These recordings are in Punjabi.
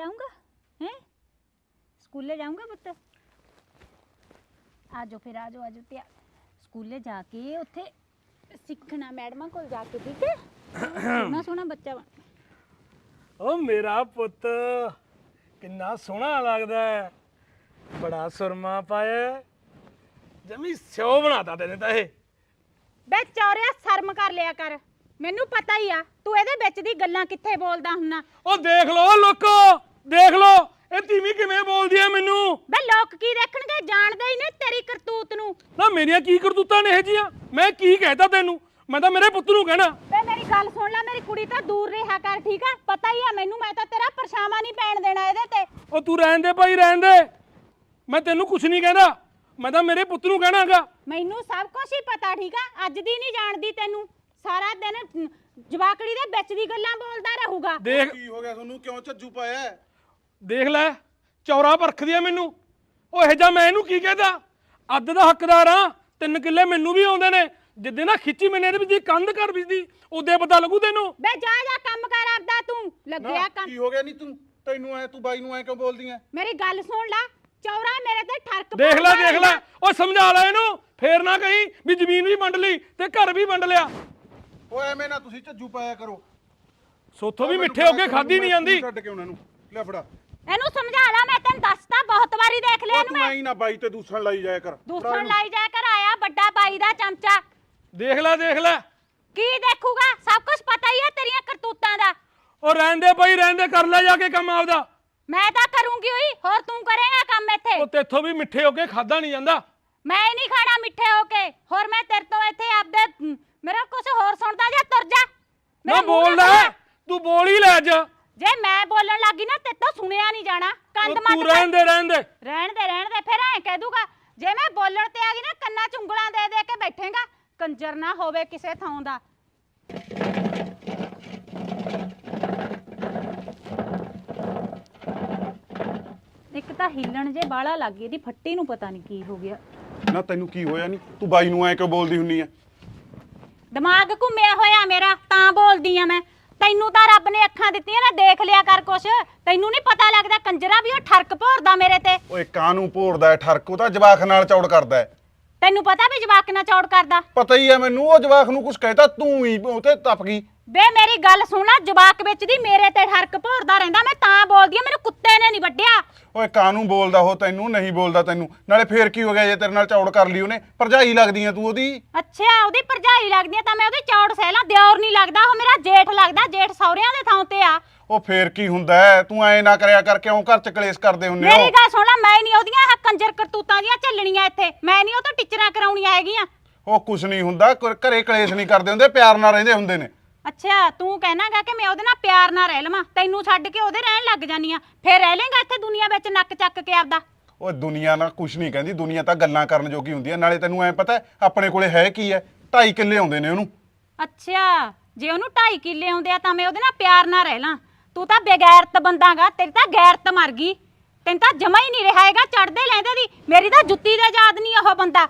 ਜਾਊਂਗਾ? ਹੈ? ਸਕੂਲੇ ਜਾਊਂਗਾ ਪੁੱਤ? ਆਜੋ ਫਿਰ ਆਜੋ ਆਜੋ ਤੇ ਸਕੂਲੇ ਜਾ ਕੇ ਉੱਥੇ ਸਿੱਖਣਾ ਮੈਡਮਾਂ ਕੋਲ ਜਾ ਕੇ ਠੀਕ ਹੈ? ਸੋਹਣਾ ਸੋਹਣਾ ਬੱਚਾ ਬਣ ਓ ਮੇਰਾ ਪੁੱਤ ਕਿੰਨਾ ਸੋਹਣਾ ਲੱਗਦਾ ਹੈ। ਬੜਾ ਸੁਰਮਾ ਪਾਇਆ ਹੈ। ਜਮੀ ਸਿਓ ਬਣਾਤਾ ਤੈਨੇ ਤਾਂ ਇਹ। ਬੇ ਚੌਰਿਆ ਸ਼ਰਮ ਕਰ ਲਿਆ ਕਰ। ਮੈਨੂੰ ਪਤਾ ਹੀ ਆ ਤੂੰ ਇਹਦੇ ਵਿੱਚ ਦੀ ਗੱਲਾਂ ਕਿੱਥੇ ਬੋਲਦਾ ਹੁੰਨਾ? ਉਹ ਦੇਖ ਲਓ ਲੋਕੋ। ਦੇਖ ਲਓ ਇਹ ਧੀਮੀ ਕਿਵੇਂ ਬੋਲਦੀ ਹੈ ਮੈਨੂੰ? ਬੇ ਲੋਕ ਕੀ ਦੇਖਣਗੇ? ਜਾਣਦੇ ਹੀ ਨੇ ਤੇਰੀ ਕਰਤੂਤ ਨੂੰ। ਨਾ ਮੇਰੀਆਂ ਕੀ ਕਰਤੂਤਾਂ ਨੇ ਇਹ ਜੀਆਂ? ਮੈਂ ਕੀ ਕਹਿਤਾ ਤੈਨੂੰ? ਮੈਂ ਤਾਂ ਮੇਰੇ ਪੁੱਤ ਨੂੰ ਕਹਿਣਾ। ਬੇ ਮੇਰੀ ਗੱਲ ਸੁਣ ਲੈ ਮੇਰੀ ਕੁੜੀ ਤਾਂ ਦੂਰ ਰਿਹਾ ਕਰ ਠੀਕ ਆ? ਪਤਾ ਹੀ ਆ ਮੈਨੂੰ ਮੈਂ ਤਾਂ ਤੇਰਾ ਪਰਛਾਵਾਂ ਨਹੀਂ ਪੈਣ ਦੇਣਾ ਇਹਦੇ ਤੇ। ਉਹ ਤੂੰ ਰਹਿਣ ਦੇ ਭਾਈ ਰਹਿਣ ਦੇ। ਮੈਂ ਤੈਨੂੰ ਕੁਝ ਨਹੀਂ ਕਹਿੰਦਾ ਮੈਂ ਤਾਂ ਮੇਰੇ ਪੁੱਤ ਨੂੰ ਕਹਿਣਾਗਾ। ਮੈਨੂੰ ਸਭ ਕੁਝ ਹੀ ਪਤਾ ਠੀਕ ਆ? ਅੱਜ ਦੀ ਨਹੀਂ ਜਾਣਦੀ ਤੈਨੂੰ। ਸਾਰਾ ਦਿਨ ਜਵਾਕੜੀ ਦੇ ਵਿੱਚ ਦੀ ਗੱਲਾਂ ਬੋਲਦਾ ਰਹੂਗਾ। ਦੇਖ ਕੀ ਹੋ ਗਿਆ ਤੁਹਾਨੂੰ? ਕਿਉਂ ਝੱਜੂ ਪਾਇਆ? ਹੈ? ਦੇਖ ਲੈ ਚੌਰਾ ਪਰਖਦੀ ਆ ਮੈਨੂੰ। ਉਹ ਇਹ ਜਾ ਮੈਂ ਇਹਨੂੰ ਕੀ ਕਹਦਾ? ਅੱਧ ਦਾ ਹੱਕਦਾਰ ਆ ਤਿੰਨ ਕਿੱਲੇ ਮੈਨੂੰ ਵੀ ਆਉਂਦੇ ਨੇ। ਜਿੱਦੇ ਨਾ ਖਿੱਚੀ ਮੈਨੇ ਇਹਦੇ ਵਿੱਚ ਦੀ ਕੰਧ ਕਰ ਵਿੱਚ ਦੀ ਉਹਦੇ ਪਤਾ ਲੱਗੂ ਤੈਨੂੰ। ਬੇ ਜਾ ਜਾ ਕੰਮ ਕਰ ਆਪਦਾ ਤੂੰ ਲੱਗਿਆ ਕੰਮ। ਕੀ ਹੋ ਗਿਆ ਨਹੀਂ ਤੂੰ? ਤੈਨੂੰ ਐ ਤੂੰ ਬਾਈ ਨੂੰ ਐ ਕਿਉਂ ਬੋਲਦੀ ਐ ਮੇਰੀ ਗੱਲ ਸੁਣ ਲੈ ਚੌਰਾ ਮੇਰੇ ਤੇ ਠਰਕ ਦੇਖ ਲੈ ਦੇਖ ਲੈ। ਉਹ ਸਮਝਾ ਲੈ ਇਹਨੂੰ। ਫੇਰ ਨਾ ਕਹੀਂ ਵੀ ਜ਼ਮੀਨ ਵੀ ਵੰਡ ਲਈ ਤੇ ਘਰ ਵੀ ਵੰਡ ਲਿਆ। ਓਏ ਐਵੇਂ ਨਾ ਤੁਸੀਂ ਝੱਜੂ ਪਾਇਆ ਕਰੋ। ਸੋਥੋਂ ਵੀ ਮਿੱਠੇ ਹੋ ਕੇ ਖਾਦੀ ਨਹੀਂ ਜਾਂਦੀ। ਛੱਡ ਕੇ ਉਹਨਾਂ ਨੂੰ। ਲੈ ਫੜਾ। ਇਹਨੂੰ ਸਮਝਾ ਲੈ ਮੈਂ ਤੈਨੂੰ ਦੱਸਤਾ ਬਹੁਤ ਵਾਰੀ ਦੇਖ ਲਿਆ ਇਹਨੂੰ ਤੂੰ ਮੈਂ। ਐਂ ਨਾ ਬਾਈ ਤੇ ਦੂਸਣ ਲਾਈ ਜਾਇਆ ਕਰ। ਦੂਸਣ ਲਾਈ ਜਾ ਕਰ ਆਇਆ ਵੱਡਾ ਬਾਈ ਦਾ ਚਮਚਾ। ਦੇਖ ਲੈ ਦੇਖ ਲੈ। ਕੀ ਦੇਖੂਗਾ? ਸਭ ਕੁਝ ਪਤਾ ਹੀ ਹੈ ਤੇਰੀਆਂ ਕਰਤੂਤਾਂ ਦਾ। ਉਹ ਰਹਿਣ ਦੇ ਭਾਈ ਰਹਿਣ ਦੇ ਕਰ ਲੈ ਜਾ ਕੇ ਕੰਮ ਆਪਦਾ। ਮੈਂ ਤਾਂ ਕਰੂੰਗੀ ਹੋਈ ਹੋਰ ਤੂੰ ਕਰੇਗਾ ਕੰਮ ਇੱਥੇ। ਉਹ ਤੇਥੋਂ ਵੀ ਮਿੱਠੇ ਹੋ ਕੇ ਖਾਦਾ ਨਹੀਂ ਜਾਂਦਾ। ਮੈਂ ਨਹੀਂ ਖਾਣਾ ਮਿੱਠੇ ਹੋ ਕੇ। ਹੋਰ ਮੈਂ ਤੇਰੇ ਤੋਂ ਇੱਥੇ ਆਪਦੇ ਮੇਰਾ ਕੁਝ ਹੋਰ ਸੁਣਦਾ ਜਾ ਤੁਰ ਜਾ। ਨਾ ਮੇਰੇ ਮੂੰਹ ਬੋਲ ਨਾ ਲੈ ਬੋਲ। ਤੂੰ ਬੋਲ ਹੀ ਲੈ ਅੱਜ। ਜੇ ਮੈਂ ਬੋਲਣ ਲੱਗੀ ਨਾ ਤੇ ਤਾਂ ਸੁਣਿਆ ਨਹੀਂ ਜਾਣਾ। ਕੰਦ ਤੂੰ ਮੱਤ ਰਹਿਣ ਦੇ ਰਹਿਣ ਦੇ। ਰਹਿਣ ਦੇ ਰਹਿਣ ਦੇ ਫਿਰ ਐ ਕਹਿ ਦੂਗਾ ਜੇ ਮੈਂ ਬੋਲਣ ਤੇ ਆ ਗਈ ਨਾ ਕੰਨਾਂ ਚ ਉਂਗਲਾਂ ਦੇ ਦੇ ਕੇ ਬੈਠੇਗਾ ਕੰਜਰ ਨਾ ਹੋਵੇ ਕਿਸੇ ਥਾਂ ਦਾ। ਇੱਕ ਤਾਂ ਹਿੱਲਣ ਜੇ ਬਾਲਾ ਲੱਗ ਗਈ ਇਹਦੀ ਫੱਟੀ ਨੂੰ ਪਤਾ ਨਹੀਂ ਕੀ ਹੋ ਗਿਆ। ਨਾ ਤੈਨੂੰ ਕੀ ਹੋਇਆ ਨਹੀਂ ਤੂੰ ਬਾਈ ਨੂੰ ਐ ਕਿਉਂ ਬੋਲਦੀ ਹੁੰਨੀ ਐ? ਦਿਮਾਗ ਘੁੰਮਿਆ ਹੋਇਆ ਮੇਰਾ ਤਾਂ ਬੋਲਦੀ ਆ ਮੈਂ। ਤੈਨੂੰ ਤਾਂ ਰੱਬ ਨੇ ਅੱਖਾਂ ਦਿੱਤੀਆਂ ਨਾ ਦੇਖ ਲਿਆ ਕਰ ਕੁਛ। ਤੈਨੂੰ ਨਹੀਂ ਪਤਾ ਲੱਗਦਾ ਕੰਜਰਾ ਵੀ ਉਹ ਠਰਕ ਭੋਰਦਾ ਮੇਰੇ ਤੇ। ਓਏ ਕਾਨੂੰ ਭੋਰਦਾ ਐ ਠਰਕ? ਉਹ ਤਾਂ ਜਵਾਖ ਨਾਲ ਚੌੜ ਕਰਦਾ ਤੈਨੂੰ ਪਤਾ ਵੀ ਜਵਾਕ ਨਾਲ ਚੌੜ ਕਰਦਾ? ਪਤਾ ਹੀ ਐ ਮੈਨੂੰ ਉਹ ਜਵਾਖ ਨੂੰ ਕੁਝ ਕਹਿਤਾ ਤੂੰ ਹੀ ਉਹ ਤੇ ਤਪ ਗਈ। ਬੇ ਮੇਰੀ ਗੱਲ ਸੁਣ ਲੈ ਜਵਾਕ ਵਿੱਚ ਦੀ ਮੇਰੇ ਤੇ ਠਰਕ ਭੋਰਦਾ ਰਹਿੰਦਾ ਮੈਂ ਤਾਂ ਬੋਲਦੀ ਆ ਮੈਨੂੰ ਕੁੱਤੇ ਨੇ ਨਹੀਂ ਵੱਢਿਆ ਓਏ ਕਾਨੂੰ ਬੋਲਦਾ ਉਹ ਤੈਨੂੰ ਨਹੀਂ ਬੋਲਦਾ ਤੈਨੂੰ? ਨਾਲੇ ਫੇਰ ਕੀ ਹੋ ਗਿਆ ਜੇ ਤੇਰੇ ਨਾਲ ਚੌੜ ਕਰ ਲਈ ਉਹਨੇ? ਭਰਜਾਈ ਲੱਗਦੀ ਐ ਤੂੰ ਉਹਦੀ? ਅੱਛਾ ਉਹਦੀ ਭਰਜਾਈ ਲੱਗਦੀ ਆ ਤਾਂ ਮੈਂ ਉਹਦੀ ਚੌੜ ਸਹਿਲਾ ਦਿਓਰ ਨਹੀਂ ਲੱਗਦਾ ਉਹ ਮੇਰਾ ਜੇਠ ਲੱਗਦਾ ਜੇਠ ਸਹੁਰਿਆਂ ਦੇ ਥਾਂ ਤੇ ਆ। ਉਹ ਫੇਰ ਕੀ ਹੁੰਦਾ ਹੈ? ਤੂੰ ਐ ਨਾ ਕਰਿਆ ਕਰ ਕਿਉਂ ਘਰ ਚ ਕਲੇਸ਼ ਕਰਦੇ ਹੁੰਨੇ ਮੇਰੀ ਹੋ ਗੱਲ ਸੁਣ ਲੈ ਮੈਂ ਨਹੀਂ ਉਹਦੀਆਂ ਆਹ ਕੰਜਰ ਕਰਤੂਤਾਂ ਦੀਆਂ ਝੱਲਣੀਆਂ ਇੱਥੇ। ਮੈਂ ਨਹੀਂ ਉਹ ਤੋਂ ਟੀਚਰਾਂ ਕਰਾਉਣੀਆਂ ਹੈਗੀਆਂ। ਉਹ ਕੁਛ ਨਹੀਂ ਹੁੰਦਾ ਘਰੇ ਕਲੇਸ਼ ਨਹੀਂ ਕਰਦੇ ਹੁੰਦੇ ਪਿਆਰ ਨਾਲ ਰਹਿੰਦੇ ਹੁੰਦੇ ਨੇ। ਅੱਛਾ ਤੂੰ ਕਹਿਣਾਗਾ ਕਿ ਮੈਂ ਉਹਦੇ ਨਾਲ ਪਿਆਰ ਨਾਲ ਰਹਿ ਲਵਾਂ ਤੈਨੂੰ ਛੱਡ ਕੇ ਉਹਦੇ ਰਹਿਣ ਲੱਗ ਜਾਨੀ ਆ ਫੇਰ ਰਹਿ ਲੇਗਾ ਇੱਥੇ ਦੁਨੀਆ ਵਿੱਚ ਨੱਕ ਚੱਕ ਕੇ ਆਪਦਾ? ਉਹ ਦੁਨੀਆ ਨਾਲ ਕੁਛ ਨਹੀਂ ਕਹਿੰਦੀ ਦੁਨੀਆ ਤਾਂ ਗੱਲਾਂ ਕਰਨ ਜੋਗੀ ਹੁੰਦੀ ਹੈ ਨਾਲੇ ਤੈਨੂੰ ਐ ਪਤਾ ਹੈ, ਆਪਣੇ ਕੋਲੇ ਹੈ ਕੀ ਹੈ? 2.5 ਕਿੱਲੇ ਆਉਂਦੇ ਨੇ ਉਹਨੂੰ। ਅੱਛਾ ਜੇ ਉਹਨੂੰ 2.5 ਕਿੱਲੇ ਆਉਂਦੇ ਆ ਤਾਂ ਮੈਂ ਉਹਦੇ ਨਾਲ ਪਿਆਰ ਨਾਲ ਰਹਿ ਲਾਂ। ਤੂੰ ਤਾਂ ਬੇਗੈਰਤ ਬੰਦਾਗਾ ਤੇਰੀ ਤਾਂ ਗੈਰਤ ਮਰ ਗਈ। ਤੈਨੂੰ ਤਾਂ ਜਮਾ ਹੀ ਨਹੀਂ ਰਿਹਾ ਹੈਗਾ ਚੜਦੇ ਲੈਂਦੇ ਦੀ। ਮੇਰੀ ਤਾਂ ਜੁੱਤੀ ਦੇ ਯਾਦ ਨਹੀਂ ਉਹ ਬੰਦਾ।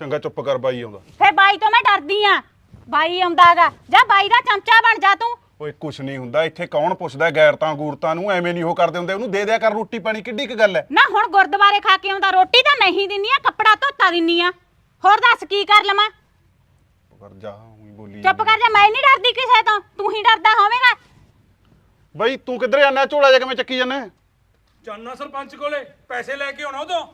ਚੰਗਾ ਚੁੱਪ ਕਰ ਬਾਈ ਆਉਂਦਾ। ਫੇਰ ਬਾਈ ਤੋਂ ਮੈਂ ਡਰਦੀ ਆ। ਬਾਈ ਆਉਂਦਾਗਾ ਜਾ ਬਾਈ ਦਾ ਚਮਚਾ ਬਣ ਜਾ ਤੂੰ। ਓਏ ਕੁਛ ਨਹੀਂ ਹੁੰਦਾ। ਇੱਥੇ ਕੌਣ ਪੁੱਛਦਾ ਹੈ ਗੈਰਤਾਂ ਗੂਰਤਾਂ ਨੂੰ? ਐਵੇਂ ਨਹੀਂ ਉਹ ਕਰਦੇ ਹੁੰਦੇ। ਉਹਨੂੰ ਦੇ ਦਿਆ ਕਰ ਰੋਟੀ ਪਾਣੀ। ਕਿੱਡੀ ਕੁ ਗੱਲ ਹੈ ਨਾ ਹੁਣ ਗੁਰਦੁਆਰੇ ਖਾ ਕੇ ਆਉਂਦਾ। ਰੋਟੀ ਤਾਂ ਮੈਂ ਹੀ ਦਿੰਨੀ ਆ ਕੱਪੜਾ ਧੋਤਾ ਦਿੰਨੀ ਆ। ਹੋਰ ਦੱਸ ਕੀ ਕਰ ਲਵਾਂ? ਕਰ ਜਾ ਉਹੀ ਬੋਲੀ ਚੁੱਪ ਕਰ ਜਾ ਮੈਂ ਨਹੀਂ ਡਰਦੀ ਕਿਸੇ ਤੋਂ। ਤੂੰ ਹੀ ਡਰਦਾ ਹੋਵੇਂਗਾ। ਬਾਈ ਤੂੰ ਕਿੱਧਰ ਜਾਂਦਾ? ਝੋਲਾ ਜਾ ਕਿਵੇਂ ਚੱਕੀ ਜਾਂਦਾ? ਜਾਨਾ ਸਰਪੰਚ ਕੋਲੇ। ਪੈਸੇ ਲੈ ਕੇ ਆਉਣਾ ਉਦੋਂ।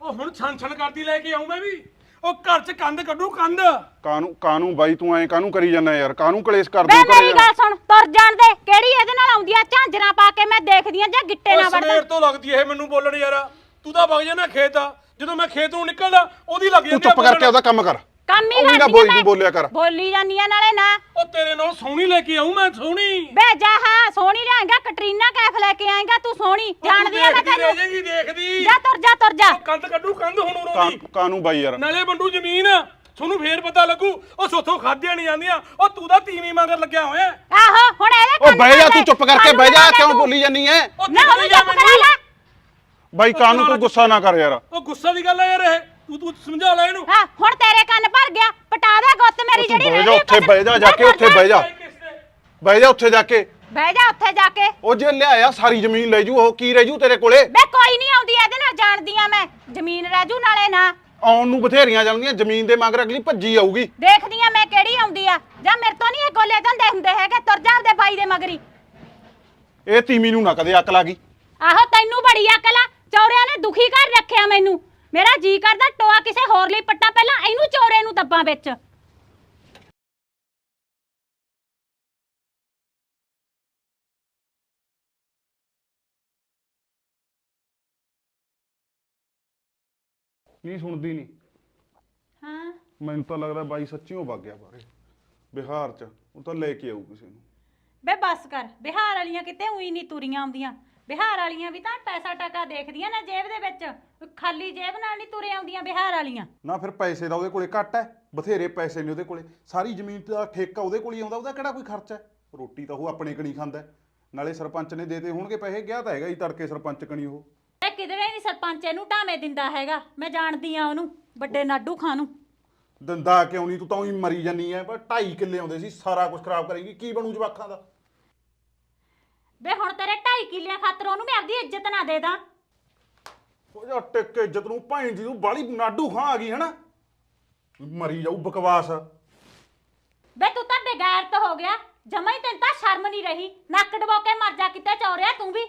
ਉਹ ਹੁਣ ਛਣ ਛਣ ਕਰਦੀ ਲੈ ਕੇ ਆਉਂ ਮੈਂ ਵੀ। ਉਹ ਘਰ 'ਚ ਕੰਧ ਕੱਢੂ ਕੰਧ। ਕਾਨੂੰ ਕਾਨੂੰ ਬਾਈ ਤੂੰ ਐ ਕਾਨੂੰ ਕਰੀ ਜਾਂਦਾ ਯਾਰ? ਕਾਨੂੰ ਕਲੇਸ਼ ਹੋ ਘਰੇ ਮੇਰੀ ਗੱਲ ਸੁਣ ਤੁਰ ਜਾਣ ਦੇ। ਕਿਹੜੀ ਇਹਦੇ ਨਾਲ ਆਉਂਦੀ ਆ ਝਾਂਜਰਾਂ ਪਾ ਕੇ ਮੈਂ ਦੇਖਦੀ ਆ ਜਾਂ ਗਿੱਟੇ ਨਾ ਵੜਦਾ? ਸਵੇਰ ਤੋਂ ਲੱਗਦੀ ਇਹ ਮੈਨੂੰ ਬੋਲਣ ਯਾਰ। ਤੂੰ ਤਾਂ ਵਗ ਜਾਣਾ ਖੇਤ ਜਦੋਂ ਮੈਂ ਖੇਤ ਨੂੰ ਨਿਕਲਦਾ ਉਹਦੀ ਲੱਗ ਤੂੰ ਜਾਂਦੀ ਆ ਚੁੱਪ ਕਰਕੇ। ਉਹਦਾ ਕੰਮ ਕਰ। ਕੰਮ ਹੀ ਉਹ ਨਾ ਕਰਦੀ ਆ ਬੋਲ- ਮੈਂ। ਬੋਲਿਆ ਕਰ। ਬੋਲੀ ਜਾਂਦੀ ਆ ਨਾਲੇ ਨਾ। ਉਹ ਤੇਰੇ ਨਾਲ ਸੋਹਣੀ ਲੈ ਕੇ ਆਉਂ ਮੈਂ ਸੋਹਣੀ। ਬੇ ਜਾ ਹਾਂ ਸੋਹਣੀ ਲਿਆਏਗਾ ਕਟਰੀਨਾ ਕੈਫ ਲੈ ਕੇ ਆਏਗਾ ਤੂੰ ਸੋਹਣੀ। ਜਾਣਦੀ ਆ ਮੈਂ ਦੇਖਦੀ ਤੈਨੂੰ। ਜਾਏਗੀ ਦੇਖਦੀ। ਜਾ ਤੁਰ ਜਾ ਤੁਰ ਜਾ। ਉਹ ਕੰਧ ਕੱਢੂ ਕੰਧ ਹੁਣ ਉਰੋਂ ਦੀ। ਕਾ- ਕਾਨੂੰ ਬਾਈ ਯਾਰ। ਨਾਲੇ ਬੰਡੂ ਜ਼ਮੀਨ ਤੁਹਾਨੂੰ ਫੇਰ ਪਤਾ ਲੱਗੂ ਉਹ ਸੋਥੋਂ ਖਾਧੀਆਂ ਨਹੀਂ ਜਾਂਦੀਆਂ ਉਹ ਤੂੰ ਤਾਂ ਤੀਵੀਂ ਮਗਰ ਲੱਗਿਆ ਹੋਇਆ। ਆਹੋ ਹੁਣ ਇਹਦੇ ਉਹ ਕੰਨ ਬਹਿ ਜਾ ਤੂੰ। ਚੁੱਪ ਕਰਕੇ ਬਹਿ ਜਾ ਕਿਉਂ ਤੂੰ। ਬੋਲੀ ਜਾਨੀ ਐ? ਉਹ ਨਾ ਉਹਨੂੰ ਜਾ ਚੁੱਪ ਕਰਾ ਲੈ। ਬਾਈ ਕਾਨੂੰ ਤੂੰ ਗੁੱਸਾ ਨਾ ਕਰ ਯਾਰ। ਉਹ ਗੁੱਸਾ ਦੀ ਗੱਲ ਆ ਯਾਰ ਇਹ। ਤੂੰ ਤੂੰ ਸਮਝਾ ਲੈ ਇਹਨੂੰ। ਹਾਂ ਹੁਣ ਤੇਰੇ ਕੰਨ ਭਰ ਗਿਆ। ਪਟਾ ਦੇ ਗੁੱਤ ਮੇਰੀ ਜਿਹੜੀ ਬਹਿ ਜਾ ਰਹਿੰਦੀ ਉੱਥੇ ਬਹਿ ਜਾ ਜਾ ਕੇ ਉੱਥੇ ਬਹਿ ਜਾ। ਬਹਿ ਜਾ ਉੱਥੇ ਜਾ ਕੇ। ਬਹਿ ਜਾ ਉੱਥੇ ਜਾ ਕੇ। ਉਹ ਜੇ ਲਿਆਇਆ ਸਾਰੀ ਜ਼ਮੀਨ ਲੈ ਜੂ ਉਹ ਕੀ ਰਹਿ ਜੂ ਤੇਰੇ ਕੋਲੇ? ਬੇ ਕੋਈ ਨਹੀਂ ਆਉਂਦੀ ਇਹਦੇ ਨਾਲ ਜਾਣਦੀ ਆ ਮੈਂ। ਜ਼ਮੀਨ ਰਾਜੂ ਨਾਲੇ ਨਾ। ਆਉਣ ਨੂੰ ਬਥੇਰੀਆਂ ਜਾਂਦੀਆਂ ਜ਼ਮੀਨ ਦੇ ਮਗਰ ਅਗਲੀ ਭੱਜੀ ਆਊਗੀ। ਦੇਖਦੀ ਆ ਮੈਂ ਕਿਹੜੀ ਆਉਂਦੀ ਆ। ਜਾਂ ਮੇਰੇ ਤੋਂ ਨਹੀਂ ਇਹ ਗੋਲੇ ਧੰਦੇ ਹੁੰਦੇ ਹੈਗੇ ਤੁਰ ਜਾ ਆਪਦੇ ਬਾਈ ਦੇ ਮਗਰੀ ਇਹ ਤੀਮੀ ਨੂੰ ਨਾ ਕਦੇ ਅਕਲ ਆ ਗਈ। ਆਹੋ ਤੈਨੂੰ ਬੜੀ ਅਕਲ ਆ। ਚੌਰਿਆਂ ਨੇ ਦੁਖੀ ਕਰ ਰੱਖਿਆ ਮੈਨੂੰ। ਮੇਰਾ ਜੀ ਕਰਦਾ ਟੋਆ ਕਿਸੇ ਹੋਰ ਲਈ ਪੱਟਾ ਪਹਿਲਾਂ ਇਹਨੂੰ ਚੌਰੇ ਨੂੰ ਦੱਬਾਂ ਵਿੱਚ। ਨਹੀਂ ਸੁਣਦੀ ਨਹੀਂ। ਹਾਂ। ਮੈਨੂੰ ਤਾਂ ਲੱਗਦਾ ਬਾਈ ਸੱਚੀਓ ਵਗ ਗਿਆ ਬਾਰੇ ਬਿਹਾਰ ਚ ਉਹ ਤਾਂ ਲੈ ਕੇ ਆਊ ਕਿਸੇ ਨੂੰ। ਬੇ ਬੱਸ ਕਰ ਬਿਹਾਰ ਵਾਲੀਆਂ ਕਿਤੇ ਉਹੀ ਨਹੀਂ ਤੁਰੀਆਂ ਆਉਂਦੀਆਂ। ਬਿਹਾਰ ਵਾਲੀਆਂ ਵੀ ਤਾਂ ਪੈਸਾ ਟਕਾ ਦੇਖਦੀਆਂ ਨਾ ਜੇਬ ਦੇ ਵਿੱਚ। ਖਾਲੀ ਜੇਬ ਨਾਲ ਨਹੀਂ ਤੁਰੇ ਆਉਂਦੀਆਂ ਬਿਹਾਰ ਵਾਲੀਆਂ। ਨਾ ਫਿਰ ਪੈਸੇ ਦਾ ਉਹਦੇ ਕੋਲੇ ਘੱਟ ਹੈ ਬਥੇਰੇ ਪੈਸੇ ਨੇ ਉਹਦੇ ਕੋਲੇ। ਸਾਰੀ ਜ਼ਮੀਨ ਦਾ ਠੇਕਾ ਉਹਦੇ ਕੋਲ ਹੀ ਆਉਂਦਾ ਉਹਦਾ ਕਿਹੜਾ ਕੋਈ ਖਰਚਾ ਹੈ ਰੋਟੀ ਤਾਂ ਉਹ ਆਪਣੇ ਕਣੀ ਖਾਂਦਾ ਹੈ। ਨਾਲੇ ਸਰਪੰਚ ਨੇ ਦੇਤੇ ਹੋਣਗੇ ਪੈਸੇ ਗਿਆ ਤਾਂ ਹੈਗਾ ਹੀ ਤੜਕੇ ਸਰਪੰਚ ਕਣੀ ਉਹ। ਇਹ ਕਿਧਰੇ ਨਹੀਂ ਸਰਪੰਚ ਇਹਨੂੰ ਢਾਵੇਂ ਦਿੰਦਾ ਹੈਗਾ ਮੈਂ ਜਾਣਦੀ ਆ ਉਹਨੂੰ ਵੱਡੇ ਨਾਡੂ ਖਾਂ ਨੂੰ। ਦੰਦਾ ਕਿਉਂ ਨਹੀਂ ਤੂੰ ਤਾਂ ਉਹੀ ਮਰੀ ਜਾਨੀ ਐ ਪਰ 2.5 ਕਿੱਲੇ ਆਉਂਦੇ ਸੀ ਸਾਰਾ ਕੁਝ ਖਰਾਬ ਕਰੇਗੀ ਕੀ ਬਣੂ ਜਵਾਖਾਂ ਦਾ? ਬੇ ਹੁਣ ਤੇਰੇ 2.5 ਕਿੱਲਿਆਂ ਖਾਤਰ ਉਹਨੂੰ ਮੈਂ ਆਪਦੀ ਇੱਜ਼ਤ ਨਾ ਦੇ ਦਾਂ। ਉਹ ਜਾ ਟਿਕ ਕੇ ਇੱਜ਼ਤ ਨੂੰ ਭਾਈ ਜੀ ਤੂੰ ਬਾਲੀ ਨਾਡੂ ਖਾਂ ਆ ਗਈ ਹੈਨਾ? ਮਰੀ ਜਾਊ ਬਕਵਾਸ। ਬੇ ਤੂੰ ਤਾਂ ਬੇਗੈਰਤ ਹੋ ਗਿਆ ਜਮਾ ਹੀ ਤੈਨੂੰ ਤਾਂ ਸ਼ਰਮ ਨਹੀਂ ਰਹੀ ਨੱਕ ਡਬੋ ਕੇ ਮਰ ਜਾ ਕਿਤੇ ਚੌਰਿਆ ਤੂੰ ਵੀ।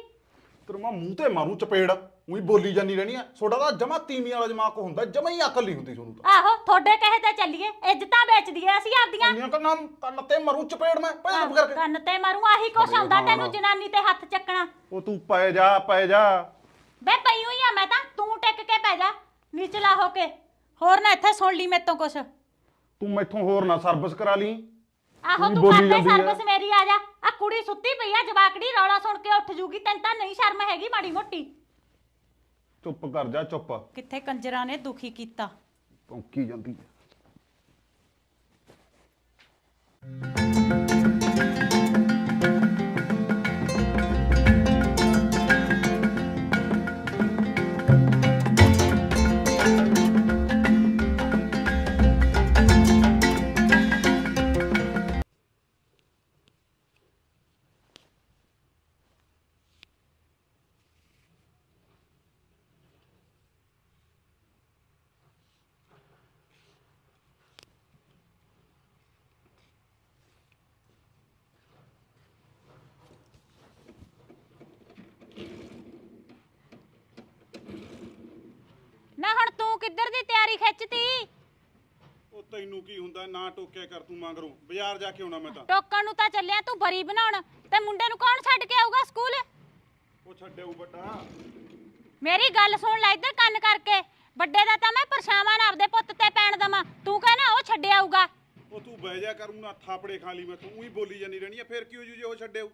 ਤੇਰੇ ਮੈਂ ਮੂੰਹ ਤੇ ਮਾਰੂ ਚਪੇੜ। ਉਹੀ ਬੋਲੀ ਜਾਨੀ ਰਹਿਣੀ ਆ। ਛੋਟਾ ਤਾਂ ਜਮਾ ਤੀਮੀ ਵਾਲਾ ਜਮਾਕ ਹੁੰਦਾ ਜਮਾ ਹੀ ਅਕਲ ਨਹੀਂ ਹੁੰਦੀ ਤੁਹਾਨੂੰ ਤਾਂ। ਆਹੋ ਤੁਹਾਡੇ ਕਹੇ ਤੇ ਚੱਲੀਏ ਇੱਜ਼ਤਾਂ ਵੇਚਦੀ ਐ ਅਸੀਂ ਆਪਦੀਆਂ। ਇੰਨੀਆਂ ਨਾਮ ਕੰਨ ਤੇ ਮਰੂ ਚਪੇੜ ਮੈਂ ਭਾਈ ਚੁੱਪ ਕਰਕੇ। ਕੰਨ ਤੇ ਮਾਰੂ ਆਹੀ ਕੁਛ ਆਉਂਦਾ। ਤੈਨੂੰ ਜਨਾਨੀ ਤੇ ਹੱਥ ਚੱਕਣਾ। ਉਹ ਤੂੰ ਪੈ ਜਾ ਪੈ ਜਾ। ਬੇ ਪਈ ਹੋਈ ਆ ਮੈਂ ਤਾਂ ਤੂੰ ਟਿਕ ਕੇ ਪੈ ਜਾ ਨੀਚਲਾ ਹੋ ਕੇ। ਹੋਰ ਨਾ ਇੱਥੇ ਸੁਣ ਲਈ ਮੇਤੋਂ ਕੁਛ। ਤੂੰ ਮੈਥੋਂ ਹੋਰ ਨਾ ਸਰਵਿਸ ਕਰਾ ਲਈ। ਆਹੋ ਤੂੰ ਤੂੰ ਬੋਲੀ ਕਰਦੇ ਜਾਂਦੀ ਆ। ਸਰਵਿਸ ਮੇਰੀ ਆ ਜਾ। ਆ ਕੁੜੀ ਸੁੱਤੀ ਪਈ ਆ ਜਵਾਕੜੀ ਰੌਲਾ ਸੁਣ ਕੇ ਉੱਠ ਜੂਗੀ ਤੈਨੂੰ ਤਾਂ ਨਹੀਂ ਸ਼ਰਮ ਹੈਗੀ ਮਾੜੀ ਮੋਟੀ। ਚੁੱਪ ਕਰ ਜਾ ਚੁੱਪ। ਕਿੱਥੇ ਕੰਜਰਾਂ ਨੇ ਦੁਖੀ ਕੀਤਾ? ਭੌਂਕੀ ਜਾਂਦੀ ਹੈ। ਕਿੱਧਰ ਦੀ ਤਿਆਰੀ ਖਿੱਚਤੀ? ਉਹ ਤੈਨੂੰ ਕੀ ਹੁੰਦਾ ਨਾ ਟੋਕਿਆ ਕਰ ਤੂੰ ਮੰਗਰੋਂ। ਬਾਜ਼ਾਰ ਜਾ ਕੇ ਆਉਣਾ ਮੈਂ ਤਾਂ। ਟੋਕਣ ਨੂੰ ਤਾਂ ਚੱਲਿਆ ਤੂੰ ਬਰੀ ਬਣਾਉਣ। ਤੇ ਮੁੰਡੇ ਨੂੰ ਕੌਣ ਛੱਡ ਕੇ ਆਊਗਾ ਸਕੂਲ? ਉਹ ਛੱਡਿਆਉ ਬਟਾ ਮੇਰੀ ਗੱਲ ਸੁਣ ਲੈ ਇੱਧਰ ਕੰਨ ਕਰਕੇ। ਵੱਡੇ ਦਾ ਤਾਂ ਮੈਂ ਪਰਛਾਵਾਂ ਨਾ ਆਪਦੇ ਪੁੱਤ ਤੇ ਪੈਣ ਦਵਾਂ। ਤੂੰ ਕਹਿਣਾ ਉਹ ਛੱਡ ਆਊਗਾ। ਉਹ ਤੂੰ ਬਹਿ ਜਾ ਕਰੂੰ ਨਾ ਥਾਪੜੇ ਖਾ ਲਈ ਮੈਂ ਤੂੰ। ਉਹੀ ਬੋਲੀ ਜਾਨੀ ਰਹਿਣੀ ਆ ਫੇਰ ਕੀ ਹੋ ਜੂ ਜੇ ਉਹ ਛੱਡਿਆਉ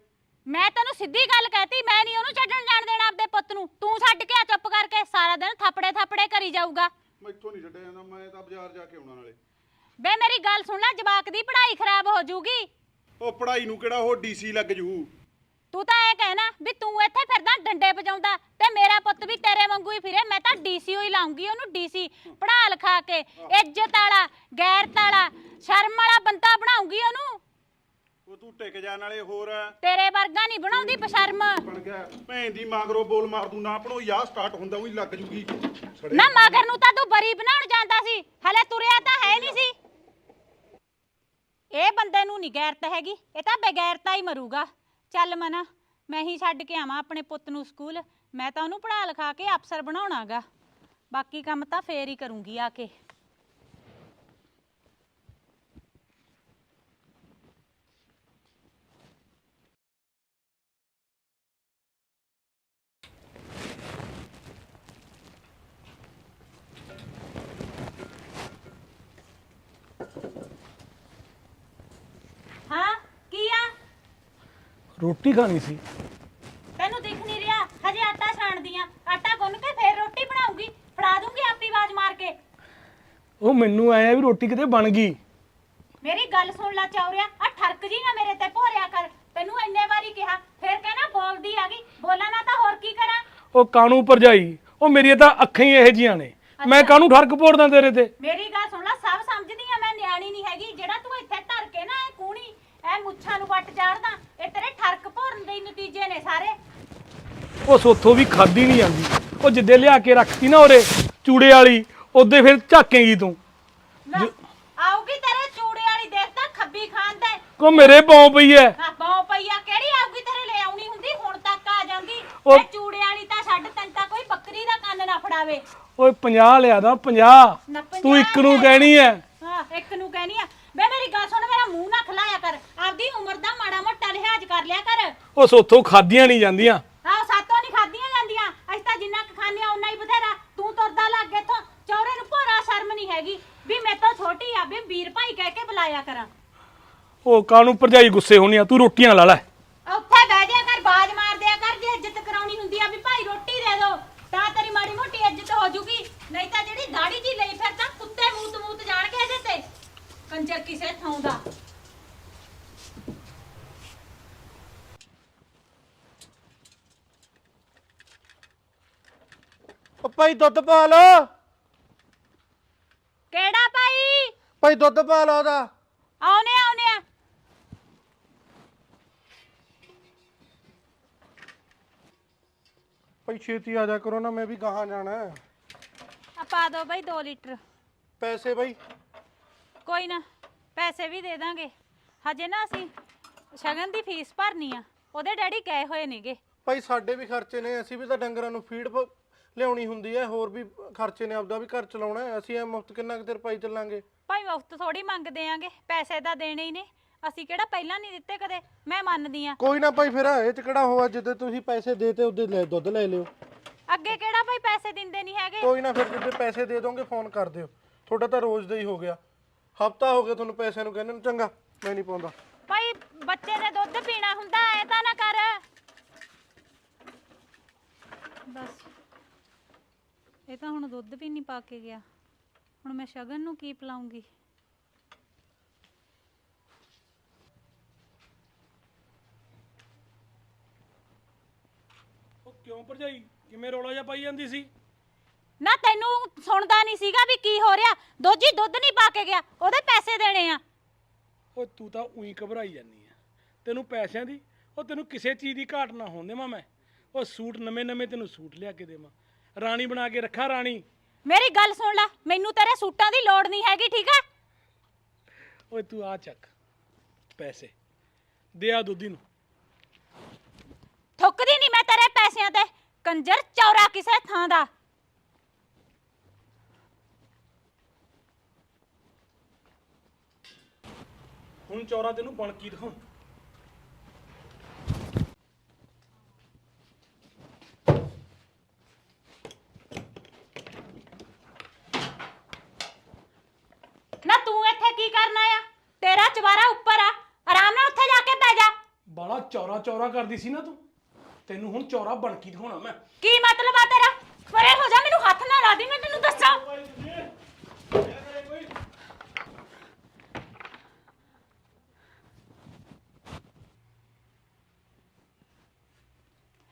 ਮੈਂ ਤੈਨੂੰ ਸਿੱਧੀ ਗੱਲ ਕਹਿਤੀ ਮੈਂ ਨਹੀਂ ਉਹਨੂੰ ਛੱਡਣ ਜਾਣ ਦੇਣਾ ਆਪਦੇ ਪੁੱਤ ਨੂੰ। ਤੂੰ ਛੱਡ ਕੇ ਆ ਚੁੱਪ ਕਰਕੇ ਸਾਰਾ ਦਿਨ ਥਾਪੜੇ ਥਾਪੜੇ ਕਰੀ ਜਾਊਗਾ। ਮੈਥੋਂ ਨਹੀਂ ਛੱਡਿਆ ਜਾਂਦਾ ਮੈਂ ਤਾਂ ਬਾਜ਼ਾਰ ਜਾ ਕੇ ਆਉਣਾ ਨਾਲੇ। ਬੇ ਮੇਰੀ ਗੱਲ ਸੁਣ ਲੈ ਜਵਾਕ ਦੀ ਪੜ੍ਹਾਈ ਖਰਾਬ ਹੋ ਜਾਊਗੀ ਉਹ ਪੜ੍ਹਾਈ ਨੂੰ ਕਿਹੜਾ ਉਹ ਡੀਸੀ ਲੱਗ ਜੂ? ਤੂੰ ਤਾਂ ਇਹ ਕਹਿਣਾ ਵੀ ਤੂੰ ਇੱਥੇ ਫਿਰਦਾ ਡੰਡੇ ਵਜਾਉਂਦਾ ਤੇ ਮੇਰਾ ਪੁੱਤ ਵੀ ਤੇਰੇ ਵਾਂਗੂ ਹੀ ਫਿਰੇ ਮੈਂ ਤਾਂ ਡੀਸੀ ਹੋਈ ਲਾਉਂਗੀ ਉਹਨੂੰ ਡੀਸੀ। ਪੜ੍ਹਾ ਲਿਖਾ ਕੇ ਇੱਜ਼ਤ ਵਾਲਾ ਗੈਰਤ ਵਾਲਾ ਸ਼ਰਮ ਵਾਲਾ ਬੰਦਾ ਬਣਾਉਂਗੀ ਉਹਨੂੰ। ਉਹ ਤੂੰ ਟਿਕ ਜਾ ਨਾਲੇ ਹੋਰ ਤੇਰੇ ਵਰਗਾ ਨਹੀਂ ਬਣਾਉਂਦੀ ਬਸ਼ਰਮ ਬਣ ਗਿਆ। ਭੈਣ ਦੀ ਮਾਂਗਰੋ ਬੋਲ ਮਾਰ ਦੂੰ ਨਾ ਪੜੋ ਯਾ ਸਟਾਰਟ ਹੁੰਦਾ ਉਹੀ ਲੱਗ ਜੂਗੀ। ਛੜੇ ਨਾ ਮਗਰ ਨੂੰ ਤਾਂ ਤੂੰ ਬਰੀ ਬਣਾਉਣ ਜਾਂਦਾ ਸੀ ਹਲੇ ਤੁਰਿਆ ਤਾਂ ਹੈ ਨਹੀਂ ਸੀ। ਇਹ ਬੰਦੇ ਨੂੰ ਨਹੀਂ ਗੈਰਤ ਹੈਗੀ ਇਹ ਤਾਂ ਬੇਗੈਰਤਾ ਹੀ ਮਰੂਗਾ। ਚੱਲ ਮਨਾ ਮੈਂ ਹੀ ਛੱਡ ਕੇ ਆਵਾਂ ਆਪਣੇ ਪੁੱਤ ਨੂੰ ਸਕੂਲ ਮੈਂ ਤਾਂ ਉਹਨੂੰ ਪੜ੍ਹਾ ਲਿਖਾ ਕੇ ਅਫਸਰ ਬਣਾਉਣਾਗਾ। ਬਾਕੀ ਕੰਮ ਤਾਂ ਫੇਰ ਹੀ ਕਰੂੰਗੀ ਆ ਕੇ ਹਾਂ ਕੀ ਆ ਰੋਟੀ ਖਾਣੀ ਸੀ। ਤੈਨੂੰ ਦਿਖ ਨਹੀਂ ਰਿਹਾ ਹਜੇ ਆਟਾ ਛਾਣਦੀ ਆ। ਆਟਾ ਗੁੰਨ ਕੇ ਫੇਰ ਰੋਟੀ ਬਣਾਉਂਗੀ ਫੜਾ ਦੂੰਗੀ ਆਪੀ ਆਵਾਜ਼ ਮਾਰ ਕੇ। ਉਹ ਮੈਨੂੰ ਆਇਆ ਵੀ ਰੋਟੀ ਕਿਤੇ ਬਣ ਗਈ। ਮੇਰੀ ਗੱਲ ਸੁਣ ਲੈ ਚੌਰਿਆ ਆ ਠਰਕ ਜੀ ਨਾ ਮੇਰੇ ਤੇ ਭੋਰਿਆ ਕਰ। ਤੈਨੂੰ ਇੰਨੇ ਵਾਰੀ ਕਿਹਾ ਫੇਰ ਕਹਿਣਾ ਬੋਲਦੀ ਆ ਗਈ। ਬੋਲਾਂ ਨਾ ਤਾਂ ਹੋਰ ਕੀ ਕਰਾਂ? ਉਹ ਕਾਣੂ ਭਰਜਾਈ ਉਹ ਮੇਰੀਆਂ ਤਾਂ ਅੱਖਾਂ ਹੀ ਇਹੋ ਜੀਆਂ ਨੇ। ਮੈਂ। ਕਾਹਨੂੰ ਠਰਕ ਪੋੜਦਾ ਤੇਰੇ ਤੇ? ਮੇਰੀ ਗੱਲ ਸੁਣ ਲੈ ਸਭ ਸਮਝਦੀ ਆ ਮੈਂ ਨਿਆਣੀ ਨਹੀਂ ਹੈਗੀ। ਜਿਹੜਾ ਤੂੰ ਇੱਥੇ ਧਰ ਕੇ ਨਾ ਇਹ ਕੂਣੀ ਐ ਮੁੱਛਾਂ ਨੂੰ ਵੱਟ ਚਾੜਦਾ ਇਹ ਤੇਰੇ ਠਰਕ ਭਰਨ ਦੇ ਹੀ ਨਤੀਜੇ ਨੇ ਸਾਰੇ। ਉਹ ਸੋਥੋਂ ਵੀ ਖਾਦੀ ਨਹੀਂ ਜਾਂਦੀ। ਉਹ ਜਿੱਦੇ ਲਿਆ ਕੇ ਰੱਖਤੀ ਨਾ ਉਰੇ ਚੂੜੇ ਵਾਲੀ ਉਹਦੇ ਫਿਰ ਝਾਕੇਗੀ ਤੂੰ। ਲੈ, ਆਊਗੀ ਤੇਰੇ ਚੂੜੇ ਵਾਲੀ ਦੇਖਦਾ ਖੱਬੀ ਖਾਨ ਤੇ। ਕੋ ਮੇਰੇ ਪਾਉ ਪਈ ਐ। ਆ ਬਾਉ ਪਈਆ ਕਿਹੜੀ ਆਊਗੀ ਤੇਰੇ ਲੈ ਆਉਣੀ ਹੁੰਦੀ ਹੁਣ ਤੱਕ ਆ ਜਾਂਦੀ। ਉਹ- ਇਹ ਚੂੜੇ ਵਾਲੀ ਤਾਂ ਛੱਡ ਤੈਨੂੰ ਤਾਂ ਕੋਈ ਬੱਕਰੀ ਦਾ ਕੰਨ ਨਾ ਫੜਾਵੇ। ਓਏ 50 ਲਿਆ ਦਾ 50 ਨਾ ਤੂੰ ਇੱਕ ਨੂੰ ਕਹਿਣੀ ਐ। ਹਾਂ ਇੱਕ ਨੂੰ ਕਹਿਨੀ ਆ ਬੇ ਮੇਰੀ ਗੱਲ ਸੁਣ ਮੇਰਾ ਮੂੰਹ ਨਾ ਖਲਾਇਆ ਕਰ। ਆਪਦੀ ਉਮਰ ਦਾ ਮਾੜਾ ਮੋਟਾ ਲਿਹਾਜ਼ ਕਰ ਲਿਆ ਕਰ ਉਹ ਸੋਥੋਂ ਖਾਦੀਆਂ ਨਹੀਂ ਜਾਂਦੀਆਂ। ਆਹ ਸਾਤੋਂ ਨਹੀਂ ਖਾਧੀਆਂ ਜਾਂਦੀਆਂ। ਅਸੀਂ ਤਾਂ ਜਿੰਨਾ ਕੁ ਖਾਂਦੇ ਆ ਉਨਾ ਹੀ ਬਥੇਰਾ। ਤੂੰ ਤੁਰਦਾ ਲੱਗ ਗਿਆ ਇੱਥੋਂ। ਚੌਰੇ ਨੂੰ ਭੋਰਾ ਸ਼ਰਮ ਨਹੀਂ ਹੈਗੀ ਵੀ ਮੈਂ ਤਾਂ ਛੋਟੀ ਆ ਵੀ ਵੀਰ ਭਾਈ ਕਹਿ ਕੇ ਬੁਲਾਇਆ ਕਰਾਂ। ਉਹ ਕਾਹਨੂੰ ਭਰਜਾਈ ਗੁੱਸੇ ਹੋਣੀ ਆ? ਤੂੰ ਰੋਟੀਆਂ ਲਾ ਲੈ ਉੱਥੇ ਬਹਿ ਜਾ ਕਰ ਬਾਜ ਮਾਰ ਦਿਆ ਕਰ ਜੇ ਇੱਜ਼ਤ ਕਰਾਉਣੀ ਹੁੰਦੀ ਆ ਵੀ ਭਾਈ ਰੋਟੀ ਦੇ ਦੋ ਤਾਂ ਤੇਰੀ ਮਾੜੀ ਮੋਟੀ ਇੱਜ਼ਤ ਹੋ ਜੂਗੀ ਨਹੀਂ ਤਾਂ ਜਿਹੜੀ ਦਾੜੀ ਜੀ ਲਈ ਫਿਰ ਤਾਂ ਕੁੱਤੇ ਮੂਤ ਮੂਤ ਜਾਣਗੇ ਇਹਦੇ ਤੇ ਕੰਜਰ ਕਿਸੇ ਥਾਂ ਦਾ ਉਹ ਭਾਈ ਦੁੱਧ ਪਾ ਲਓ। ਕਿਹੜਾ ਭਾਈ? ਭਾਈ ਦੁੱਧ ਪਾ ਲਓ ਉਹਦਾ। ਆਉਨੇ ਆਉਨੇ ਆ। ਭਾਈ ਛੇਤੀ ਆ ਜਾ ਕਰੋ ਨਾ ਮੈਂ ਵੀ ਗਾਹਾਂ ਜਾਣਾ ਹੈ। ਆ ਪਾ ਦੋ ਭਾਈ 2 ਲੀਟਰ। ਪੈਸੇ ਭਾਈ। ਕੋਈ ਨਾ ਪੈਸੇ ਵੀ ਦੇ ਦਾਂਗੇ। ਹਜੇ ਨਾ ਅਸੀਂ ਸ਼ਗਨ ਦੀ ਫੀਸ ਭਰਨੀ ਆ। ਉਹਦੇ ਡੈਡੀ ਗਏ ਹੋਏ ਨੇਗੇ। ਭਾਈ ਸਾਡੇ ਵੀ ਖਰਚੇ ਨੇ ਅਸੀਂ ਵੀ ਤਾਂ ਡੰਗਰਾਂ ਨੂੰ ਫੀਡ ਲਿਆਉਣੀ ਹੁੰਦੀ ਹੈ ਹੋਰ ਵੀ ਖਰਚੇ ਨੇ ਆਪਦਾ ਵੀ ਘਰ ਚਲਾਉਣਾ ਹੈ। ਅਸੀਂ ਐ ਮੁਫਤ ਕਿੰਨਾ ਕੁ ਚਿਰ ਪਾਈ ਚੱਲਾਂਗੇ? ਭਾਈ ਮੁਫਤ ਥੋੜੀ ਮੰਗਦੇ ਆਂਗੇ ਪੈਸੇ ਤਾਂ ਦੇਣੇ ਹੀ ਨੇ। ਅਸੀਂ ਕਿਹੜਾ ਪਹਿਲਾਂ ਨਹੀਂ ਦਿੱਤੇ ਕਦੇ? ਮੈਂ ਮੰਨਦੀ ਆ। ਕੋਈ ਨਾ ਭਾਈ ਫਿਰ ਇਹ ਚ ਕਿਹੜਾ ਹੋਆ ਜਿੱਦੇ ਤੁਸੀਂ ਪੈਸੇ ਦੇਤੇ ਉਹਦੇ ਲੈ ਦੁੱਧ ਲੈ ਲਿਓ। ਅੱਗੇ ਕਿਹੜਾ ਭਾਈ ਪੈਸੇ ਦਿੰਦੇ ਨਹੀਂ ਹੈਗੇ? ਕੋਈ ਨਾ ਫਿਰ ਜਿੱਦੇ ਪੈਸੇ ਦੇ ਦੋਗੇ ਫੋਨ ਕਰ ਦਿਓ। ਤੁਹਾਡਾ ਤਾਂ ਰੋਜ਼ ਦਾ ਹੀ ਹੋ ਗਿਆ। ਹਫਤਾ ਹੋ ਗਿਆ ਤੁਹਾਨੂੰ ਪੈਸਿਆਂ ਨੂੰ ਕਹਿੰਦੇ ਨੂੰ ਚੰਗਾ ਮੈਂ ਨਹੀਂ ਪਾਉਂਦਾ। ਭਾਈ ਬੱਚੇ ਨੇ ਦੁੱਧ ਪੀਣਾ ਹੁੰਦਾ ਐ ਤਾਂ ਨਾ ਕਰ। ਬਸ। ਇਹ ਤਾਂ ਹੁਣ ਦੁੱਧ ਵੀ ਨਹੀਂ ਪਾ ਕੇ ਗਿਆ। ਹੁਣ ਮੈਂ ਸ਼ਗਨ ਨੂੰ ਕੀ ਪਿਲਾਉਂਗੀ? ਉਹ ਕਿਉਂ ਭਰਜਾਈ? ਕਿਵੇਂ ਰੌਲਾ ਜਿਹਾ ਪਾਈ ਜਾਂਦੀ ਸੀ? ਨਾ ਤੈਨੂੰ ਸੁਣਦਾ ਨਹੀਂ ਸੀਗਾ ਵੀ ਕੀ ਹੋ ਰਿਹਾ। ਦੋਜੀ ਦੁੱਧ ਨਹੀਂ ਪਾ ਕੇ ਗਿਆ ਉਹਦੇ ਪੈਸੇ ਦੇਣੇ ਆ। ਓਏ ਤੂੰ ਤਾਂ ਉਹੀ ਘਬਰਾਈ ਜਾਂਦੀ ਆ। ਤੈਨੂੰ ਪੈਸਿਆਂ ਦੀ ਉਹ ਤੈਨੂੰ ਕਿਸੇ ਚੀਜ਼ ਦੀ ਘਾਟ ਨਾ ਹੋਣ ਦੇਵਾਂ ਮੈਂ। ਉਹ ਸੂਟ ਨਵੇਂ ਨਵੇਂ ਤੈਨੂੰ ਸੂਟ ਲਿਆ ਕੇ ਦੇਵਾਂ। ਰਾਣੀ ਬਣਾ ਕੇ ਰੱਖਾ ਰਾਣੀ? ਮੇਰੀ ਗੱਲ ਸੁਣ ਲੈ ਮੈਨੂੰ ਤੇਰੇ ਸੂਟਾਂ ਦੀ ਲੋੜ ਨਹੀਂ ਹੈਗੀ ਠੀਕ ਆ? ਓਏ ਤੂੰ ਆ ਚੱਕ ਪੈਸੇ ਦੇ ਆ ਦੁੱਧੀ ਨੂੰ। ਥੁੱਕਦੀ ਨਹੀਂ ਮੈਂ ਤੇਰੇ ਪੈਸਿਆਂ ਤੇ ਕੰਜਰ ਚੌਰਾ ਕਿਸੇ ਥਾਂ ਦਾ। ਹੁਣ ਚੌਰਾ ਤੈਨੂੰ ਬਣ ਕੀ ਦਿਖਾਉਂ? ਤੂੰ ਇੱਥੇ ਕੀ ਕਰਨਾ ਆ ਤੇਰਾ ਚਵਾਰਾ ਉੱਪਰ ਆ। ਆਰਾਮ ਨਾਲ ਉੱਥੇ ਜਾ ਕੇ ਬਹਿ ਜਾ। ਬਾਲਾ ਚੌਰਾ ਚੌਰਾ ਕਰਦੀ ਸੀ ਨਾ ਤੂੰ। ਤੈਨੂੰ ਹੁਣ ਚੌਰਾ ਬਣ ਕੀ ਦਿਖਾਉਣਾ ਮੈਂ। ਕੀ ਮਤਲਬ ਆ ਤੇਰਾ? ਪਰੇ ਹੋ ਜਾ ਮੈਨੂੰ ਹੱਥ ਨਾ ਲਾ ਦੀ ਮੈਂ ਤੈਨੂੰ ਦੱਸਾਂ।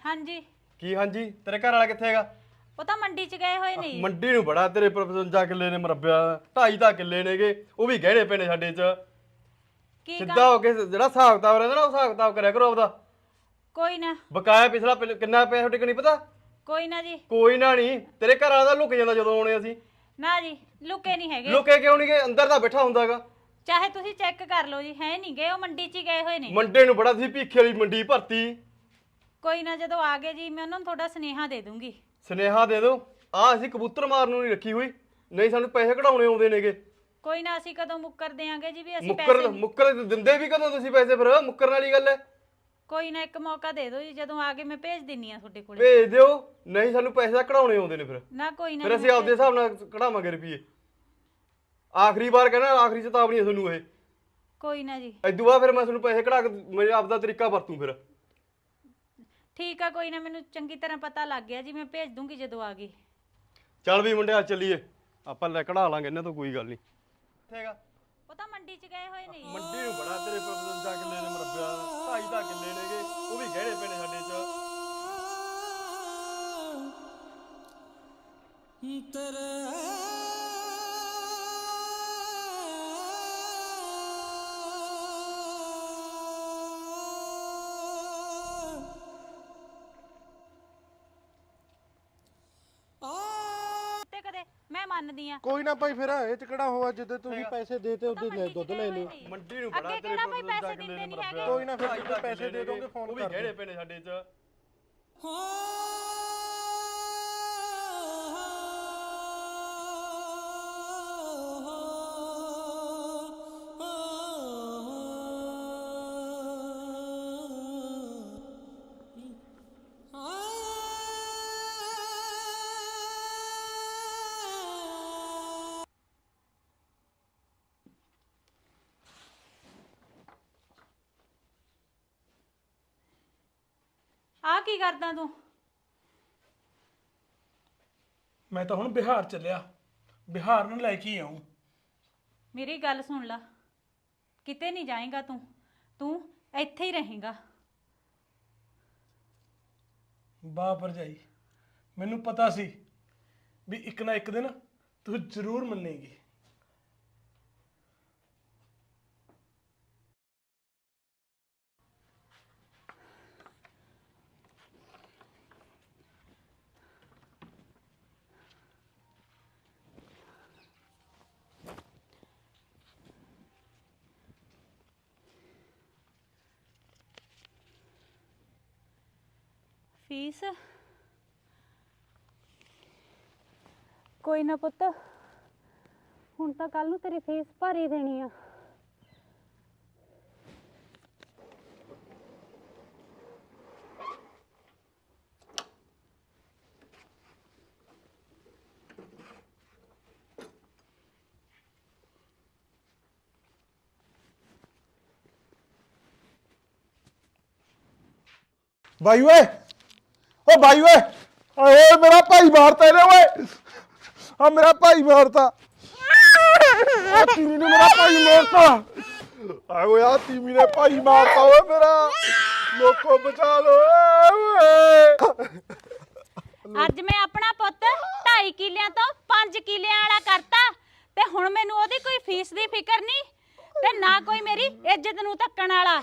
ਹਾਂਜੀ। ਕੀ ਹਾਂਜੀ? ਤੇਰੇ ਘਰ ਵਾਲਾ ਕਿੱਥੇ ਹੈਗਾ? ਉਹ ਤਾਂ ਮੰਡੀ 'ਚ ਗਏ ਹੋਏ ਨੇ ਮੰਡੀ ਨੂੰ ਬੜਾ ਤੇਰੇ ਪਰ 55 ਕਿੱਲੇ ਨੇ ਮਰਬਿਆ ਢਾਈ ਤਾਂ ਕਿੱਲੇ ਨੇਗੇ ਉਹ ਵੀ ਗਹਿਣੇ ਪਏ ਨੇ ਸਾਡੇ 'ਚ। ਕੀ ਸਿੱਧਾ ਹੋ ਕੇ ਜਿਹੜਾ ਹਿਸਾਬ ਕਿਤਾਬ ਰਹਿੰਦਾ ਨਾ ਉਹ ਹਿਸਾਬ ਕਿਤਾਬ ਕਰਿਆ ਕਰੋ ਆਪਦਾ। ਕੋਈ ਨਾ। ਬਕਾਇਆ ਪਿਛਲਾ ਕਿੰਨਾ ਪਿਆ ਤੁਹਾਡੇ ਕੋਲ ਨਹੀਂ ਪਤਾ? ਕੋਈ ਨਾ ਜੀ। ਕੋਈ ਨਾ ਨਹੀਂ ਤੇਰੇ ਘਰ ਵਾਲਾ ਤਾਂ ਲੁਕ ਜਾਂਦਾ ਜਦੋਂ ਆਉਣੇ ਅਸੀਂ। ਨਾ ਜੀ ਲੁਕੇ ਨਹੀਂ ਹੈਗੇ। ਲੁਕੇ ਕਿਉਂ ਨਹੀਂ ਗਏ ਅੰਦਰ ਤਾਂ ਬੈਠਾ ਹੁੰਦਾਗਾ ਚਾਹੇ ਤੁਸੀਂ ਚੈੱਕ ਕਰ ਲਓ ਜੀ ਹੈ ਨਹੀਂ ਗਏ ਉਹ ਮੰਡੀ 'ਚ ਹੀ ਗਏ ਹੋਏ ਨੇ। ਮੰਡੇ ਨੂੰ ਬੜਾ ਸੀ ਭੀਖੇ ਵਾਲੀ ਮੰਡੀ ਭਰਤੀ। ਕੋਈ ਨਾ ਜਦੋਂ ਆ ਗਏ ਜੀ ਮੈਂ ਉਹਨਾਂ ਨੂੰ ਤੁਹਾਡਾ ਸੁਨੇਹਾ ਦੇ ਦੂੰਗੀ। ਸੁਨੇਹਾ ਦੇ ਦਿਓ। ਆ ਅਸੀਂ ਕਬੂਤਰ ਮਾਰਨ ਨੂੰ ਨਹੀਂ ਰੱਖੀ ਹੋਈ। ਨਹੀਂ ਸਾਨੂੰ ਪੈਸੇ ਕਢਾਉਣੇ ਆਉਂਦੇ ਨੇਗੇ। ਕੋਈ ਨਾ ਅਸੀਂ ਕਦੋਂ ਮੁੱਕਰ ਦਿਆਂਗੇ ਜੀ ਵੀ ਅਸੀਂ ਮੁੱਕਰ ਪੈਸੇ ਮੁੱਕਰ ਦਿੰਦੇ ਵੀ ਕਦੋਂ ਤੁਸੀਂ ਪੈਸੇ ਫਿਰ? ਮੁੱਕਰਨ ਵਾਲੀ ਗੱਲ ਹੈ। ਕੋਈ ਨਾ ਇੱਕ ਮੌਕਾ ਦੇ ਦਿਓ ਜੀ ਜਦੋਂ ਆ ਕੇ ਮੈਂ ਭੇਜ ਦਿੰਨੀ ਆ ਤੁਹਾਡੇ ਕੋਲੇ। ਭੇਜ ਦਿਓ। ਨਹੀਂ ਸਾਨੂੰ ਪੈਸੇ ਤਾਂ ਕਢਾਉਣੇ ਆਉਂਦੇ ਨੇ ਫਿਰ। ਨਾ ਕੋਈ ਨਾ ਫਿਰ ਅਸੀਂ ਆਪਦੇ ਹਿਸਾਬ ਨਾਲ ਕਢਾਵਾਂਗੇ ਰੁਪਏ ਆਖਰੀ ਵਾਰ ਕਹਿੰਦਾ ਆਖਰੀ ਚੇਤਾਵਨੀ ਹੈ ਤੁਹਾਨੂੰ ਇਹ। ਕੋਈ ਨਾ ਜੀ। ਐਦੂ ਬਾਅਦ ਫਿਰ ਮੈਂ ਤੁਹਾਨੂੰ ਪੈਸੇ ਕਢਾ ਕੇ ਮੈਂ ਆਪਦਾ ਤਰੀਕਾ ਵਰਤੂ ਫਿਰ। ਠੀਕ ਆ ਕੋਈ ਨਾ ਮੈਨੂੰ ਚੰਗੀ ਤਰ੍ਹਾਂ ਪਤਾ ਲੱਗ ਗਿਆ ਜੀ ਮੈਂ ਭੇਜ ਦੂੰਗੀ ਜਦੋਂ ਆ ਗਈ। ਚੱਲ ਵੀ ਮੁੰਡਿਆ ਚੱਲੀਏ। ਆਪਾਂ ਲੈ ਕਢਾ ਲਾਂਗੇ ਇਹਨਾਂ ਤੋਂ ਕੋਈ ਗੱਲ ਨਹੀਂ। ਕਿੱਥੇ ਹੈਗਾ ਉਹ ਤਾਂ ਮੰਡੀ 'ਚ ਗਏ ਹੋਏ ਨੇ ਮੰਡੀ ਨੂੰ ਬੜਾ ਤੇਰੇ ਪਰ 55 ਕਿੱਲੇ ਨੇ ਮਰਬਿਆ ਢਾਈ ਤਾਂ ਕਿੱਲੇ ਨੇਗੇ ਉਹ ਵੀ ਗਹਿਣੇ ਪਏ ਨੇ ਸਾਡੇ 'ਚ। ਮੰਨਦੀ ਆ। ਕੋਈ ਨਾ ਭਾਈ ਫਿਰ ਇਹ ਚ ਕਿਹੜਾ ਹੋਆ ਜਿੱਦੇ ਤੁਸੀਂ ਪੈਸੇ ਦੇਤੇ ਉਹਦੇ ਲੈ ਦੁੱਧ ਲੈ ਲਿਓ। ਮੰਡੀ ਨੂੰ ਬੜਾ ਅੱਗੇ ਤੇਰੇ ਕਿਹੜਾ ਕੋਈ ਕੋਲ ਪੈਸੇ ਦਿੰਦੇ ਨੇ ਨਹੀਂ ਹੈਗੇ। ਕੋਈ ਨਾ ਫਿਰ ਪੈਸੇ ਦੇ ਦੋਗੇ ਫੋਨ ਉਹ ਵੀ ਕਰ ਗਹਿਣੇ ਪਏ ਨੇ ਸਾਡੇ ਚ। ਆ ਕੀ ਕਰਦਾ ਤੂੰ? ਮੈਂ ਤਾਂ ਹੁਣ ਬਿਹਾਰ ਚੱਲਿਆ। ਬਿਹਾਰ ਨੂੰ ਲੈ ਕੇ ਆਉਂ ਮੇਰੀ ਗੱਲ ਸੁਣ ਲੈ। ਕਿਤੇ ਨਹੀਂ ਜਾਏਗਾ ਤੂੰ। ਤੂੰ ਇੱਥੇ ਹੀ ਰਹੇਗਾ। ਵਾਹ ਭਰਜਾਈ ਮੈਨੂੰ ਪਤਾ ਸੀ ਵੀ ਇੱਕ ਨਾ ਇੱਕ ਦਿਨ ਤੂੰ ਜ਼ਰੂਰ ਮੰਨੇਗੀ। ਫੀਸ ਕੋਈ ਨਾ ਪੁੱਤ ਹੁਣ ਤਾਂ ਕੱਲ ਨੂੰ ਤੇਰੀ ਫੀਸ ਭਰ ਹੀ ਦੇਣੀ ਆ। ਬਾਈ ਓਏ! ਓ ਬਾਈ ਓਏ ਓਏ ਮੇਰਾ ਭਾਈ ਮਾਰਤਾ ਇਹਨੇ, ਓਏ। ਆ ਮੇਰਾ ਭਾਈ ਮਾਰਤਾ। ਆ ਤੀਮੀ ਨੇ ਮੇਰਾ ਭਾਈ ਮਾਰਤਾ। ਆ ਓਏ ਆ ਤੀਮੀ ਨੇ ਭਾਈ ਮਾਰਤਾ, ਓਏ ਮੇਰਾ। ਲੋਕੋ ਬਚਾ ਲੋ ਓਏ ਅੱਜ ਮੈਂ ਆਪਣਾ ਪੁੱਤ 2.5 ਕਿਲਿਆਂ ਤੋਂ 5 ਕਿਲਿਆਂ ਵਾਲਾ ਕਰਤਾ ਤੇ ਹੁਣ ਮੈਨੂੰ ਉਹਦੀ ਕੋਈ ਫੀਸ ਦੀ ਫਿਕਰ ਨਹੀਂ ਤੇ ਨਾ ਕੋਈ ਮੇਰੀ ਇੱਜ਼ਤ ਨੂੰ ਧੱਕਣ ਵਾਲਾ।